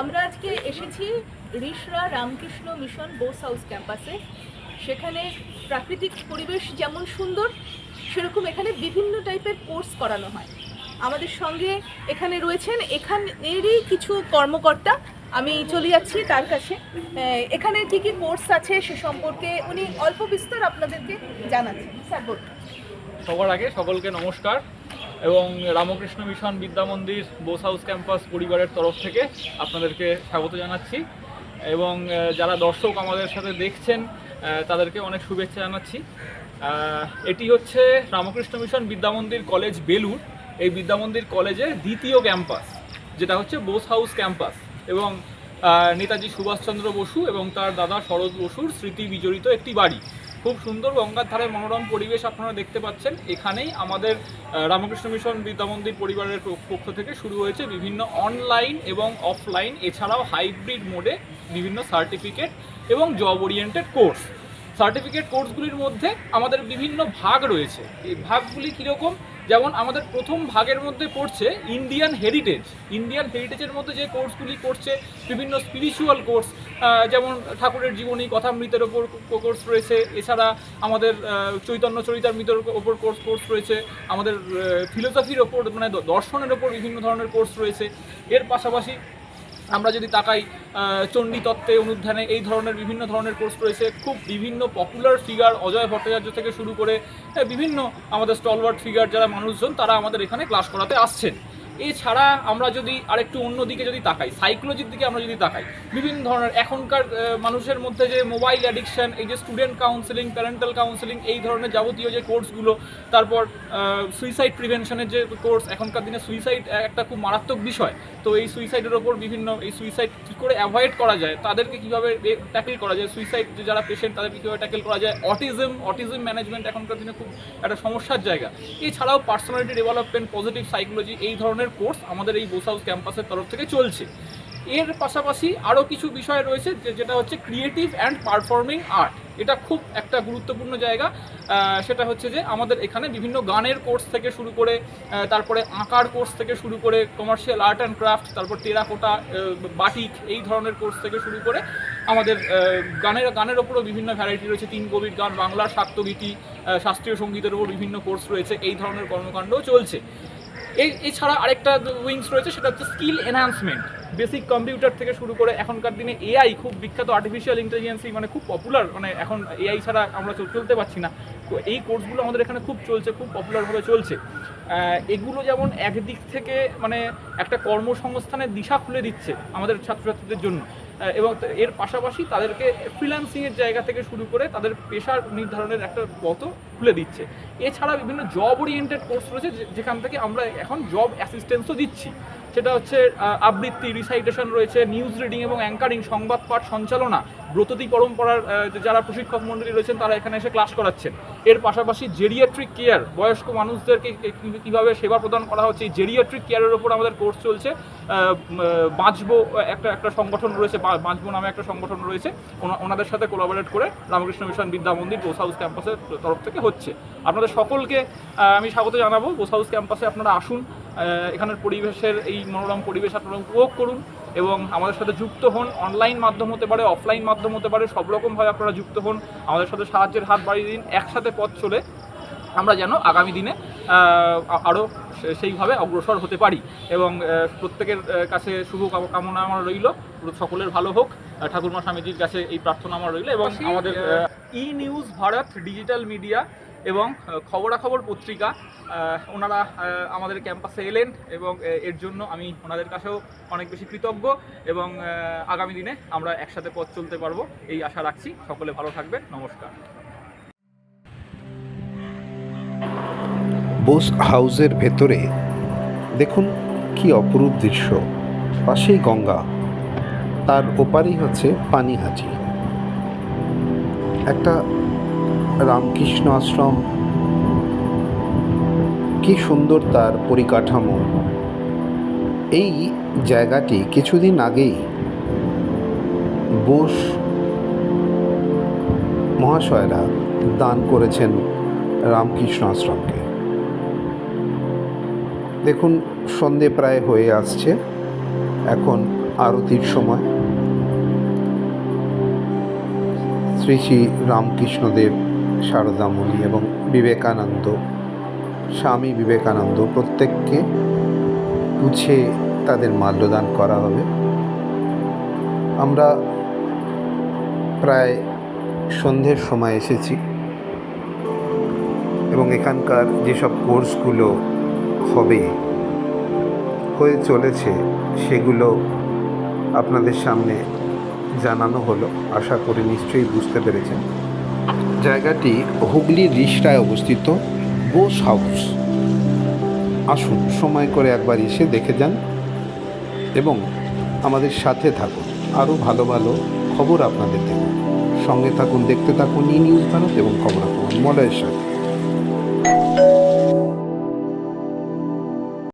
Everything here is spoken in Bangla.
রয়েছি রিসরা রামকৃষ্ণ মিশন বোস হাউস ক্যাম্পাসে। সেখানে প্রাকৃতিক পরিবেশ যেমন সুন্দর, সেরকম এখানে বিভিন্ন টাইপের কোর্স করানো হয়। আমাদের সঙ্গে এখানে রয়েছেন এখানেরই কিছু কর্মকর্তা। আমি চলে যাচ্ছি তার কাছে। এখানে কি কি কোর্স আছে সে সম্পর্কে উনি অল্প বিস্তর আপনাদেরকে জানাচ্ছেন। স্যার, বলুন। সবার আগে সকলকে নমস্কার। এবং রামকৃষ্ণ মিশন বিদ্যা মন্দির, বোস হাউস ক্যাম্পাস পরিবারের তরফ থেকে আপনাদেরকে স্বাগত জানাচ্ছি। এবং যারা দর্শক আমাদের সাথে দেখছেন তাদেরকে অনেক শুভেচ্ছা জানাচ্ছি। এটি হচ্ছে রামকৃষ্ণ মিশন বিদ্যা মন্দির কলেজ বেলুর এই বিদ্যা মন্দির কলেজের দ্বিতীয় ক্যাম্পাস, যেটা হচ্ছে বোস হাউস ক্যাম্পাস। এবং নেতাজি সুভাষচন্দ্র বসু এবং তার দাদা শরৎ বসুর স্মৃতি বিজড়িত একটি বাড়ি। খুব সুন্দর গঙ্গার ধারে মনোরম পরিবেশ আপনারা দেখতে পাচ্ছেন। এখানেই আমাদের রামকৃষ্ণ মিশন বিদ্যা মন্দির পরিবারের পক্ষ থেকে শুরু হয়েছে বিভিন্ন অনলাইন এবং অফলাইন এছাড়াও হাইব্রিড মোডে বিভিন্ন সার্টিফিকেট এবং জব ওরিয়েন্টেড কোর্স সার্টিফিকেট কোর্সগুলির মধ্যে আমাদের বিভিন্ন ভাগ রয়েছে। এই ভাগগুলি কীরকম? যেমন আমাদের প্রথম ভাগের মধ্যে পড়ছে ইন্ডিয়ান হেরিটেজ ইন্ডিয়ান হেরিটেজের মধ্যে যে কোর্সগুলি করছে, বিভিন্ন স্পিরিচুয়াল কোর্স যেমন ঠাকুরের জীবনী, কথামৃতের ওপর কোর্স রয়েছে। এছাড়া আমাদের চৈতন্য চরিতার মৃতের ওপর কোর্স কোর্স রয়েছে। আমাদের ফিলোসফির ওপর মানে দর্শনের ওপর বিভিন্ন ধরনের কোর্স রয়েছে। এর পাশাপাশি আমরা যদি তাকাই আহ, চণ্ডী তত্ত্বে অনুধ্যানে এই ধরনের বিভিন্ন ধরনের কোর্স রয়েছে খুব বিভিন্ন পপুলার ফিগার অজয় ভট্টাচার্য থেকে শুরু করে বিভিন্ন আমাদের স্টলওয়ার্ড ফিগার যারা মানুষজন তারা আমাদের এখানে ক্লাস করাতে আসছেন। এছাড়া আমরা যদি আরেকটু অন্য দিকে যদি তাকাই সাইকোলজির দিকে আমরা যদি তাকাই, বিভিন্ন ধরনের এখনকার মানুষের মধ্যে যে মোবাইল অ্যাডিকশান এই যে স্টুডেন্ট কাউন্সেলিং প্যারেন্টাল কাউন্সেলিং এই ধরনের যাবতীয় যে কোর্সগুলো তারপর সুইসাইড প্রিভেনশনের যে কোর্স এখনকার দিনে সুইসাইড একটা খুব মারাত্মক বিষয়। তো এই সুইসাইডের ওপর বিভিন্ন, এই সুইসাইড কী করে অ্যাভয়েড করা যায়, তাদেরকে কীভাবে ট্যাকেল করা যায় সুইসাইড যারা পেশেন্ট তাদেরকে কীভাবে ট্যাকেল করা যায় অটিজম অটিজম ম্যানেজমেন্ট এখনকার দিনে খুব একটা সমস্যার জায়গা। এছাড়াও পার্সোনালিটি ডেভেলপমেন্ট পজিটিভ সাইকোলজি এই ধরনের কোর্স, আমাদের এই বোস হাউস ক্যাম্পাসের তরফ থেকে চলছে। এর পাশাপাশি আরও কিছু বিষয় রয়েছে যেটা হচ্ছে ক্রিয়েটিভ অ্যান্ড পারফর্মিং আর্ট এটা খুব একটা গুরুত্বপূর্ণ জায়গা। সেটা হচ্ছে যে আমাদের এখানে বিভিন্ন গানের কোর্স থেকে শুরু করে তারপরে আঁকার কোর্স থেকে শুরু করে কমার্শিয়াল আর্ট অ্যান্ড ক্রাফট তারপর টেরাকোটা বাটিক, এই ধরনের কোর্স থেকে শুরু করে আমাদের গানের গানের ওপরও বিভিন্ন ভ্যারাইটি রয়েছে। তিন কবির গান বাংলার শাক্তগীতি শাস্ত্রীয় সঙ্গীতের ওপর বিভিন্ন কোর্স রয়েছে, এই ধরনের কর্মকাণ্ডও চলছে। এই এছাড়া আরেকটা উইংস রয়েছে, সেটা হচ্ছে স্কিল এনহান্সমেন্ট বেসিক কম্পিউটার থেকে শুরু করে এখনকার দিনে এআই খুব বিখ্যাত আর্টিফিশিয়াল ইন্টেলিজেন্সি মানে খুব পপুলার মানে এখন এআই ছাড়া আমরা চলতে পারছি না। এই কোর্সগুলো আমাদের এখানে খুব চলছে, খুব পপুলারভাবে চলছে। এগুলো যেমন একদিক থেকে মানে একটা কর্মসংস্থানের দিশা খুলে দিচ্ছে আমাদের ছাত্রছাত্রীদের জন্য। এবং এর পাশাপাশি তাদেরকে ফ্রিল্যান্সিংয়ের জায়গা থেকে শুরু করে তাদের পেশার নির্ধারণের একটা পথও খুলে দিচ্ছে। এছাড়া বিভিন্ন জব ওরিয়েন্টেড কোর্স রয়েছে যেখান থেকে আমরা এখন জব অ্যাসিস্ট্যান্সও দিচ্ছি। সেটা হচ্ছে আবৃত্তি রিসাইটেশন রয়েছে নিউজ রিডিং এবং অ্যাঙ্কারিং সংবাদ পাঠ সঞ্চালনা ব্রততী পরম্পরার যারা প্রশিক্ষক মণ্ডলী রয়েছেন, তারা এখানে এসে ক্লাস করাচ্ছেন। এর পাশাপাশি জেরিয়াট্রিক কেয়ার বয়স্ক মানুষদেরকে কি- কি- সেবা প্রদান করা হচ্ছে, এই জেরিয়াট্রিক কেয়ারের ওপর আমাদের কোর্স চলছে। বাঁচবো একটা একটা সংগঠন রয়েছে বাঁচবো নামে একটা সংগঠন রয়েছে। ওনা- ওনাদের সাথে কোলাবোরেট করে রামকৃষ্ণ মিশন বিদ্যা মন্দির বোস হাউস ক্যাম্পাসের তরফ থেকে হচ্ছে। আপনাদের সকলকে আমি স্বাগত জানাব। বোস হাউস ক্যাম্পাসে আপনারা আসুন। এখানের পরিবেশের, এই মনোরম পরিবেশ আপনারা উপভোগ করুন। এবং আমাদের সাথে যুক্ত হন অনলাইন মাধ্যম হতে পারে অফলাইন মাধ্যম হতে পারে সব রকমভাবে আপনারা যুক্ত হন। আমাদের সাথে সাহায্যের হাত বাড়িয়ে দিন একসাথে পথ চলে আমরা যেন আগামী দিনে আরও সেইভাবে অগ্রসর হতে পারি। এবং প্রত্যেকের কাছে শুভ কাম- কামনা আমার রইল। সকলের ভালো হোক। ঠাকুরমা স্বামীজির কাছে এই প্রার্থনা আমার রইল এবং আমাদের E news Bharat digital media এবং খবরাখবর পত্রিকা ওনারা আমাদের ক্যাম্পাসে এলেন এবং এর জন্য আমি ওনাদের কাছেও অনেক বেশি কৃতজ্ঞ এবং আগামী দিনে আমরা একসাথে পথ চলতে পারব। এই আশা রাখছি। সকলে ভালো থাকবেন। নমস্কার। বোস হাউসের ভেতরে দেখুন কি অপরূপ দৃশ্য। পাশেই গঙ্গা। তার ওপারেই হচ্ছে পানিহাটি একটা রামকৃষ্ণ আশ্রম। কি সুন্দর তার পরিকাঠামো। এই জায়গাটি কিছুদিন আগেই বোস মহাশয়রা দান করেছেন রামকৃষ্ণ আশ্রমকে। দেখুন, সন্ধে প্রায় হয়ে আসছে। এখন আরতির সময়। শ্রী শ্রী রামকৃষ্ণদেব সারদামণি এবং বিবেকানন্দ, স্বামী বিবেকানন্দ প্রত্যেককে গুছিয়ে তাদের মাল্যদান করা হবে। আমরা প্রায় সন্ধ্যের সময় এসেছি এবং এখানকার যেসব কোর্সগুলো হবে, হয়ে চলেছে, সেগুলো আপনাদের সামনে জানানো হলো। আশা করি নিশ্চয়ই বুঝতে পেরেছেন। জায়গাটি হুগলি রিষ্টায় অবস্থিত বোস হাউস। আসুন সময় করে একবার এসে দেখে যান এবং আমাদের সাথে থাকুন। আরও ভালো ভালো খবর আপনাদের দেব সঙ্গে থাকুন, দেখতে থাকুন ই নিউজ ভারত এবং খবর আপনার মলয়ের সাথে।